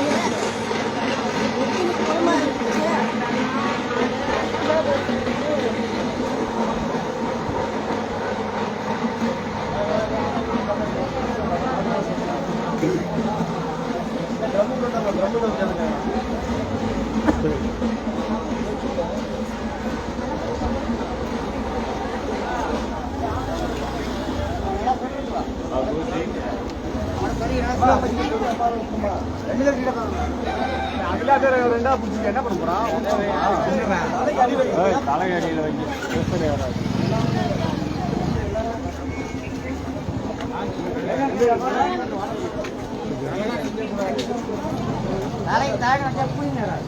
Yeah. ரெண்டா பிடிச்சி என்ன பண்ண போறான் தலைகாடியில் வைக்க வராது. ரேஸ்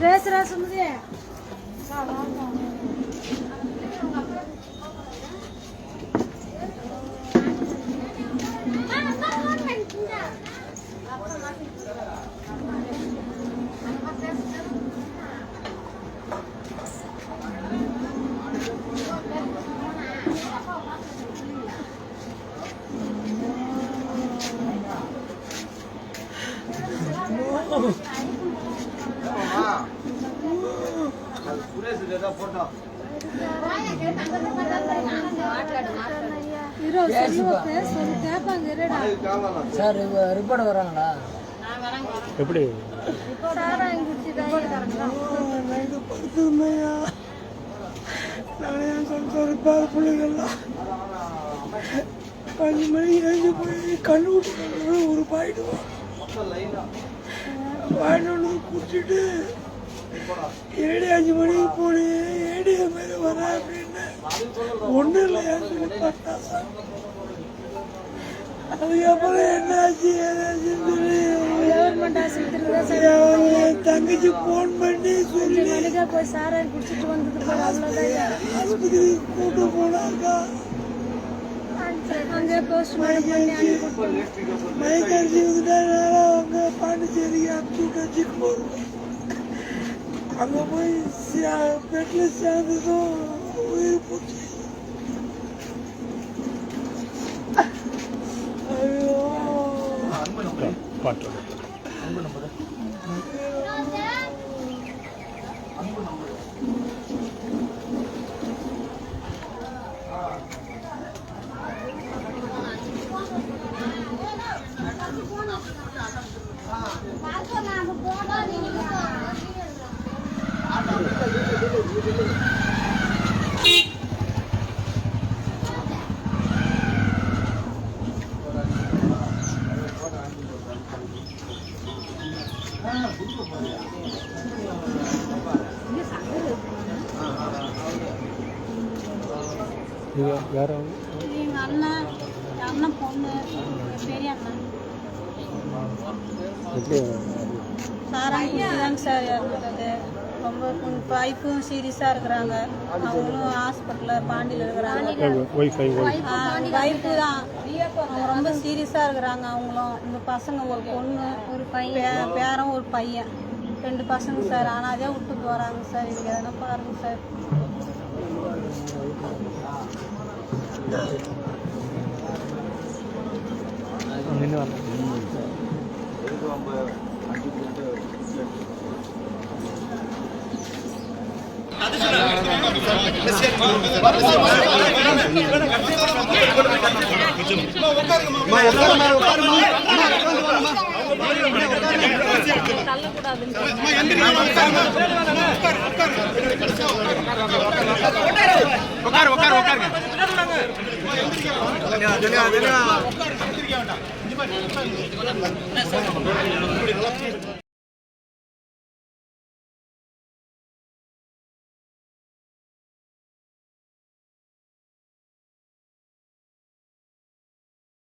Reis reisimiz ye. Sağ ol. Sir report வராங்களா? எப்படி? நானே என் சம்சார பேர பிள்ளைங்கள்லாம் அஞ்சு மணிக்கு எழுந்து போய் கண்ணு ஒரு பாயிட்டு பாயிட்டு குடிச்சிட்டு ஏடி அஞ்சு மணிக்கு போனேன் ஏடி மாதிரி வர அப்படின்னு. ஒன்றும் இல்லை சொல்லி பார்த்தா? அதுக்கப்புறம் என்னாச்சு ஏதாச்சுன்னு சொல்லி. கவர்மெண்ட் ஆஸ்பத்திரியில் தங்கச்சி ஃபோன் பண்ணி சொல்லி. போய் குடிச்சிட்டு ஆஸ்பத்திரிக்கு கூட்டு போனாக்கா? பண்ணி அனுப்பி மைக்கரிசி வந்துட்டா அவங்க பாண்டிச்சேரிக்கு அனுப்பிச்சு விட்டு வச்சுக்க அங்கே போய் பெட்டில் சேர்ந்ததும் உயிர் வேற எங்கள் அண்ணன் அண்ணன் பொண்ணு பெரிய அண்ணன். சாராயம் குடிச்சுதாங்க சார் இறந்துட்டது ரொம்ப ஒய்ஃபும் சீரியஸாக இருக்கிறாங்க. அவங்களும் ஹாஸ்பிட்டலில் பாண்டியில் இருக்கிறாங்க. ஒய்ஃபை ஒய் ஒய்ஃபு தான். அவங்க ரொம்ப சீரியஸாக இருக்கிறாங்க அவங்களும். இந்த பசங்க ஒரு பொண்ணு ஒரு பையன் பேரன் ஒரு பையன். ரெண்டு பசங்க சார். ஆனால் அதே விட்டு போகிறாங்க சார். இதுக்கு எதனா பாருங்க சார். நின்று வரலாம் உட்காரு உட்காரு உட்காருங்க